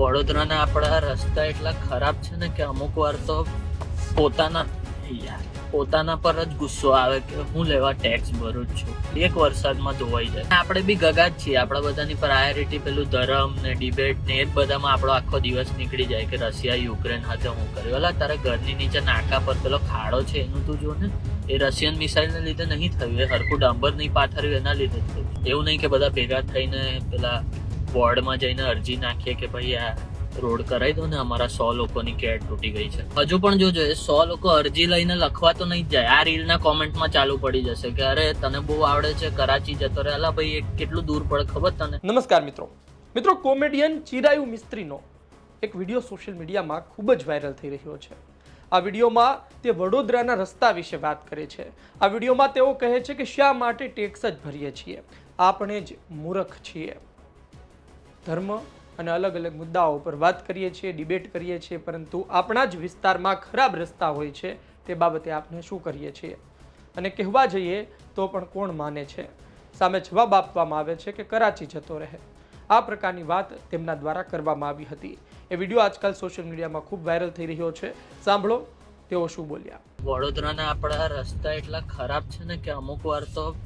વડોદરાના આપણા રસ્તા એટલા ખરાબ છે ને કે અમુક વાર તો પોતાના પોતાના પર જ ગુસ્સો આવે કે હું લેવા ટેક્સ ભરું છું. એક વરસાદમાં ધોવાઈ જાય. આપણે બી ગગા જ છીએ. આપણા બધાની પ્રાયોરિટી પેલું ધર્મ ને ડિબેટ ને એ જ બધામાં આપણો આખો દિવસ નીકળી જાય કે રશિયા, યુક્રેન સાથે હું કર્યું. અલા, તારા ઘરની નીચે નાકા પર પેલો ખાડો છે, એનું તું જો ને એ રશિયન મિસાઇલને લીધે નહીં થયું. એ હરખું ડાંબર નહીં પાથર્યું, એના લીધે થયું. એવું નહીં કે બધા ભેગા થઈને પેલા વોર્ડમાં જઈને અરજી નાખીએ કે ભાઈ આ રોડ કરાવી દો ને અમારા સો લોકોની કેડ તૂટી ગઈ છે. હજુ પણ જોજો એ સો લોકો અરજી લઈને લખવા તો નહીં જાય. આ રીલના કોમેન્ટમાં ચાલુ પડી જશે કે અરે તને બહુ આવડે છે, કરાચી જતો રહે. અલા ભાઈ કેટલું દૂર પડે, ખબર તને? નમસ્કાર મિત્રો. મિત્રો, કોમેડિયન ચિરાયુ મિસ્ત્રીનો એક વીડિયો સોશિયલ મીડિયામાં ખૂબ જ વાયરલ થઈ રહ્યો છે. આ વિડીયોમાં તે વડોદરાના રસ્તા વિશે વાત કરે છે. આ વિડીયોમાં તેઓ કહે છે કે શા માટે ટેક્સ જ ભરીએ છીએ? આપણે જ મૂર્ખ છીએ. ધર્મ અને અલગ અલગ મુદ્દાઓ પર વાત કરીએ છીએ, ડિબેટ કરીએ છીએ, પરંતુ આપણા જ વિસ્તારમાં ખરાબ રસ્તા હોય છે તે બાબતે આપણે શું કરીએ છીએ? અને કહેવા જઈએ તો પણ કોણ માને છે? સામે જવાબ આપવામાં આવે છે કે કરાચી જતો રહે. આ પ્રકારની વાત તેમના દ્વારા કરવામાં આવી હતી. એ વીડિયો આજકાલ સોશિયલ મીડિયામાં ખૂબ વાયરલ થઈ રહ્યો છે. સાંભળો, તેઓ શું બોલ્યા? વડોદરાના આપણા રસ્તા એટલા ખરાબ છે ને કે અમુક વાર તો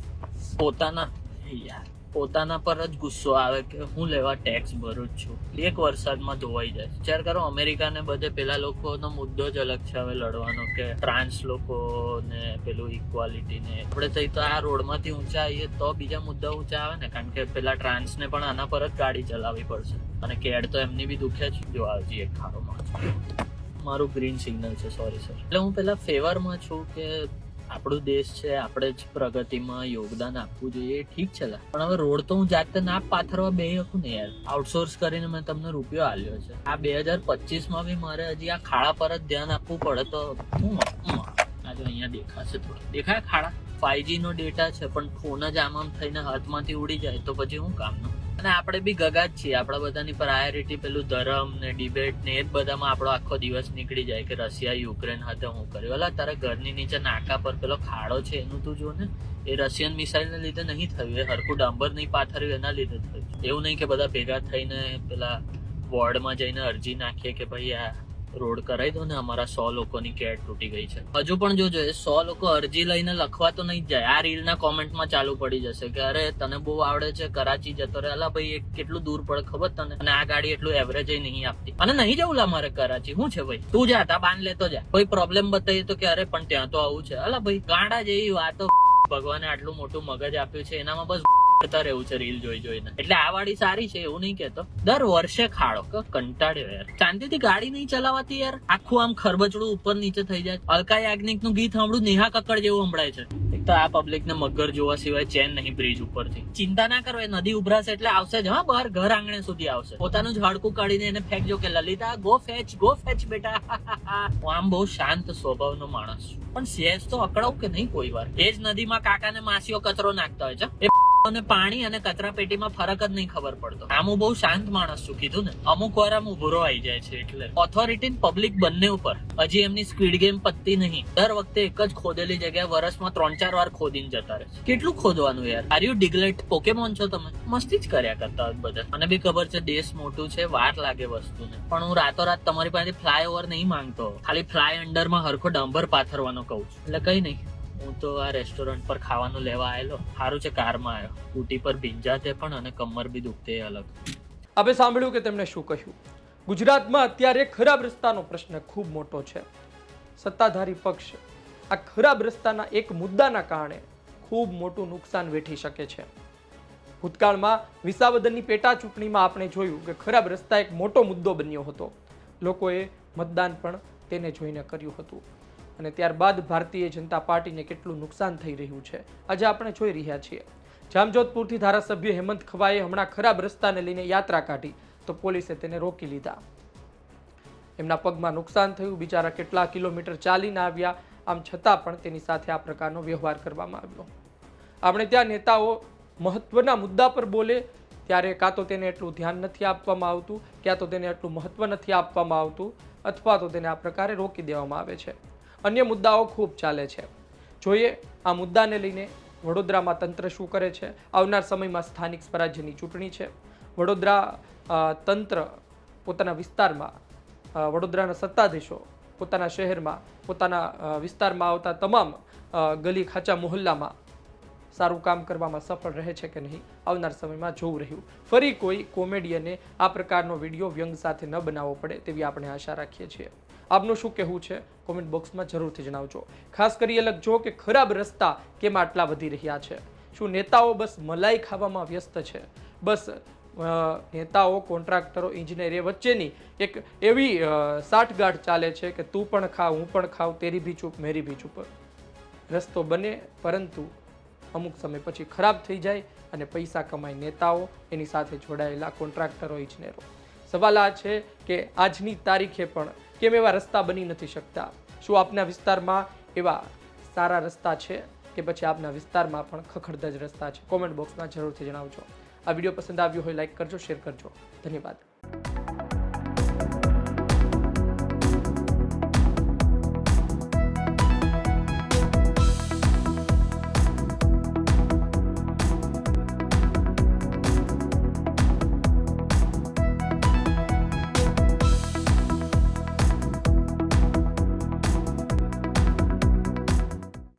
પોતાના યાર. પોતાના પર જ ગુસ્સો આવે કે હું લેવા ટેક્સ ભરું જ છું. એક વરસાદમાં ધોવાઈ જાય. વિચાર કરો, અમેરિકાને બધે પેલા લોકોનો મુદ્દો જ અલગ છે હવે લડવાનો કે ટ્રાન્સ લોકો ને પેલું ઇક્વાલિટી ને આપણે થઈ તો આ રોડમાંથી ઊંચા આવીએ તો બીજા મુદ્દા ઊંચા આવે ને, કારણ કે પેલા ટ્રાન્સ ને પણ આના પર જ ગાડી ચલાવવી પડશે. અને કેડ તો એમની બી દુખે જ જો આવજી એક ખાડોમાં મારું ગ્રીન સિગ્નલ છે સોરી સર એટલે હું પેલા ફેવરમાં છું કે આપણું દેશ છે, આપણે જ પ્રગતિમાં યોગદાન આપવું જોઈએ, ઠીક છે. પણ હવે રોડ તો હું જાતે ના પાથરવા બે શકું ને યાર. આઉટસોર્સ કરીને મેં તમને રૂપિયો આલ્યો છે. આ બે હજાર પચીસમાં બી મારે હજી આ ખાડા પર જ ધ્યાન આપવું પડે તો હું આજે અહીંયા દેખાશે થોડું. દેખાય ખાડા? ફાઈવજી નો ડેટા છે, પણ ફોન જ આમ આમ થઈને હાથમાંથી ઉડી જાય તો પછી હું કામનું અને આપણે બી ગગા જ છીએ. આપણા બધાની પ્રાયોરિટી પેલું ધર્મ ને ડિબેટ ને એ જ બધામાં આપણો આખો દિવસ નીકળી જાય કે રશિયા, યુક્રેન હાથે હું કર્યું. એટલે તારા ઘરની નીચે નાકા પર પેલો ખાડો છે, એનું તું જો ને. એ રશિયન મિસાઇલને લીધે નહીં થયું. એ હરખું ડાંબર નહીં પાથર્યું, એના લીધે થયું. એવું નહીં કે બધા ભેગા થઈને પેલા વોર્ડમાં જઈને અરજી નાખીએ કે ભાઈ આ રોડ કરાવી દો ને અમારા સો લોકોની કેર તૂટી ગઈ છે. હજુ પણ જોજો, એ સો લોકો અરજી લઈને લખવા તો નહીં જાય. આ રીલના કોમેન્ટમાં ચાલુ પડી જશે કે અરે તને બહુ આવડે છે, કરાચી જતો રહે. અલા ભાઈ કેટલું દૂર પડે ખબર તને? અને આ ગાડી એટલું એવરેજ નહીં આપતી. અને નહીં જવું લા મારે કરાચી. શું છે ભાઈ? તું જા, તા બાંધ લેતો જા. કોઈ પ્રોબ્લેમ બતાવી તો કે અરે, પણ ત્યાં તો આવું છે. અલા ભાઈ, ગાંડા જેવી વાતો ભગવાને આટલું મોટું મગજ આપ્યું છે. એનામાં બસ કરતા રહેવું છે રીલ જોઈ જોઈને. એટલે આ વાળી સારી છે, એવું નહીં કેતો દર વર્ષે ખાડો કંટાળ્યો યાર. શાંતિથી ગાડી નહીં ચલાવાતી યાર. આખું આમ ખરબચડું ઉપર નીચે થઈ જાય. અલકા યાજ્ઞિકનું ગીત સાંભળું નેહા કક્કડ જેવું સંભળાય છે. એક તો આ પબ્લિક ને મગર જોવા સિવાય ચેન નહીં બ્રિજ ઉપરથી. ચિંતા ના કરો, એ નદી ઉભરાશે એટલે આવશે જ, હા, બહાર ઘર આંગણે સુધી આવશે. પોતાનું જ હાડકું કાઢીને એને ફેંકજો કે, Lalita go fetch go fetch બેટા. હું આમ બહુ શાંત સ્વભાવનો માણસ છું. પણ સેજ તો અકળાવ કે નહીં કોઈ વાર? એ જ નદીમાં કાકાને માસીઓ કચરો નાખતા હોય છે. અને પાણી અને કચરા પેટીમાં ફરક જ નહીં ખબર પડતો. આમ હું બહુ શાંત માણસ છું, કીધું ને. અમુક વાર આમ ઉભરો આવી જાય છે, એટલે. ઓથોરિટી પબ્લિક બંને ઉપર. હજી એમની સ્પીડ ગેમ પતતી નહીં. દર વખતે એક જ ખોદેલી જગ્યા વર્ષમાં ત્રણ ચાર વાર ખોદીને જતા રહે કેટલું ખોદવાનું યાર? આર યુ ડિગ્લેટ પોકેમોન છો તમે? મસ્તી જ કર્યા કરતા બધા. મને બી ખબર છે, દેશ મોટું છે, વાર લાગે વસ્તુને. પણ હું રાતોરાત તમારી પાસે ફ્લાય ઓવર નહીં માંગતો. ખાલી ફ્લાય અંડરમાં હરખો ડાંબર પાથરવાનો કહું છું. એટલે કઈ નહીં. હું તો આ રેસ્ટોરન્ટ પર ખાવાનું લેવા આવેલો સારું છે કારમાં આવ્યો સ્કૂટી પર ભીંજાતે પણ અને કમર બી દુખતે અલગ. આપણે સાંભળ્યું કે તેમણે શું કહ્યું? ગુજરાતમાં અત્યારે ખરાબ રસ્તાનો પ્રશ્ન ખૂબ મોટો છે. સત્તાધારી પક્ષ આ ખરાબ રસ્તાના એક મુદ્દાના કારણે ખૂબ મોટું નુકસાન વેઠી શકે છે. ભૂતકાળમાં વિસાવદનની પેટા ચૂંટણીમાં આપણે જોયું કે ખરાબ રસ્તા એક મોટો મુદ્દો બન્યો હતો. લોકોએ મતદાન પણ તેને જોઈને કર્યું હતું. અને ત્યારબાદ ભારતીય જનતા પાર્ટીને કેટલું નુકસાન થઈ રહ્યું છે, આજે આપણે જોઈ રહ્યા છીએ. જામજોધપુરથી ધારાસભ્ય હેમંત ખવાએ હમણાં ખરાબ રસ્તાને લઈને યાત્રા કાઢી, તો પોલીસે તેને રોકી લીધા. એમના પગમાં નુકસાન થયું, બિચારા કેટલા કિલોમીટર ચાલીને આવ્યા, આમ છતાં પણ તેની સાથે આ પ્રકારનો વ્યવહાર કરવામાં આવ્યો. આપણે ત્યાં નેતાઓ મહત્વના મુદ્દા પર બોલે, ત્યારે કાં તો તેને એટલું ધ્યાન નથી આપવામાં આવતું, ક્યાં તો તેને એટલું મહત્વ નથી આપવામાં આવતું, અથવા તો તેને આ પ્રકારે રોકી દેવામાં આવે છે. અન્ય મુદ્દાઓ ખૂબ ચાલે છે. જોઈએ, આ મુદ્દાને લઈને વડોદરામાં તંત્ર શું કરે છે? આવનાર સમયમાં સ્થાનિક સ્વરાજ્યની ચૂંટણી છે. વડોદરા તંત્ર પોતાના વિસ્તારમાં વડોદરાના સત્તાધીશો પોતાના શહેરમાં, પોતાના વિસ્તારમાં આવતા તમામ ગલી ખાચા મોહલ્લામાં સારું કામ કરવામાં સફળ રહે છે કે નહીં? આવનાર સમયમાં જોવું રહ્યું. ફરી કોઈ કોમેડિયને આ પ્રકારનો વીડિયો વ્યંગ સાથે ન બનાવવો પડે તેવી આપણે આશા રાખીએ છીએ. આપનું શું કહેવું છે? કોમેન્ટ બોક્સમાં જરૂરથી જણાવજો. ખાસ કરી એ લખજો કે ખરાબ રસ્તા કેમ આટલા વધી રહ્યા છે? શું નેતાઓ બસ મલાઈ ખાવામાં વ્યસ્ત છે? બસ નેતાઓ, કોન્ટ્રાક્ટરો ઇન્જિનિયર એ વચ્ચેની એક એવી સાઠગાંઠ ચાલે છે કે તું પણ ખાવ હું પણ ખાવ તેરી ભી ચૂપ, મેરી ભી ચૂપ. રસ્તો બને, પરંતુ અમુક સમય પછી ખરાબ થઈ જાય અને પૈસા કમાય નેતાઓ, એની સાથે જોડાયેલા કોન્ટ્રાક્ટરો ઇજનેરો સવાલ આ છે કે આજની તારીખે પણ કેમ એવા રસ્તા બની નથી શકતા? શું આપના વિસ્તારમાં એવા સારા રસ્તા છે કે પછી આપના વિસ્તારમાં પણ ખખડધજ રસ્તા છે? કોમેન્ટ બોક્સમાં જરૂરથી જણાવજો. આ વીડિયો પસંદ આવ્યો હોય લાઈક કરજો, શેર કરજો. ધન્યવાદ.